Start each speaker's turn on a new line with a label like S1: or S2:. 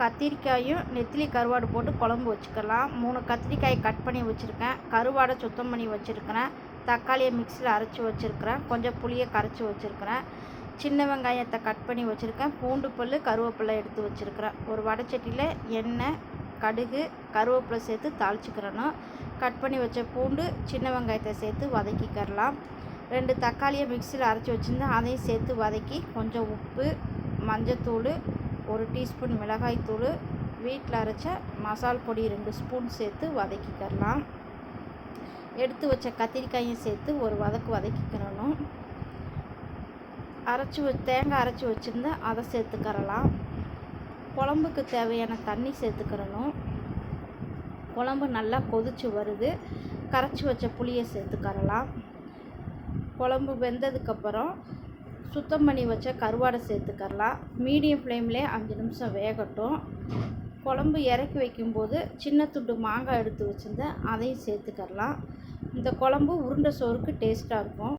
S1: கத்திரிக்காயும் நெத்திலி கருவாடு போட்டு குழம்பு வச்சுக்கலாம். மூணு கத்திரிக்காய் கட் பண்ணி வச்சுருக்கேன். கருவாடை சுத்தம் பண்ணி வச்சுருக்கிறேன். தக்காளியை மிக்சியில் அரைச்சி வச்சுருக்கிறேன். கொஞ்சம் புளியை கரைச்சி வச்சுருக்கிறேன். சின்ன வெங்காயத்தை கட் பண்ணி வச்சுருக்கேன். பூண்டு பல் கருவேப்பிலை எடுத்து வச்சுருக்கிறேன். ஒரு வடைச்சட்டியில் எண்ணெய் கடுகு கருவேப்பிலை சேர்த்து தாளிச்சிக்கிறணும் கட் பண்ணி வச்ச பூண்டு சின்ன வெங்காயத்தை சேர்த்து வதக்கிக்கிறலாம் ரெண்டு தக்காளியை மிக்சியில் அரைச்சி வச்சுருந்தேன். அதையும் சேர்த்து வதக்கி கொஞ்சம் உப்பு மஞ்சத்தூள் ஒரு டீஸ்பூன் மிளகாய்த்தூள் வீட்டில் அரைச்ச மசால் பொடி ரெண்டு ஸ்பூன் சேர்த்து வதக்கிக்கிறலாம் எடுத்து வச்ச கத்திரிக்காயும் சேர்த்து ஒரு வதக்கு வதக்கிக்கிறணும் அரைச்சி வ தேங்காய் அரைச்சி வச்சுருந்தா அதை சேர்த்துக்கறலாம் குழம்புக்கு தேவையான தண்ணி சேர்த்துக்கிறணும் குழம்பு நல்லா கொதிச்சு வருது. கரைச்சி வச்ச புளியை சேர்த்துக்கறலாம் குழம்பு வெந்ததுக்கப்புறம் சுத்தம் பண்ணி வச்ச கருவாடை சேர்த்துக்கரலாம் மீடியம் ஃப்ளேம்லேயே அஞ்சு நிமிஷம் வேகட்டும். குழம்பு இறக்கி வைக்கும்போது சின்ன துண்டு மாங்காய் எடுத்து வச்சுருந்தேன் அதையும் சேர்த்துக்கரலாம் இந்த குழம்பு உருண்டை சோறுக்கு டேஸ்ட்டாக இருக்கும்.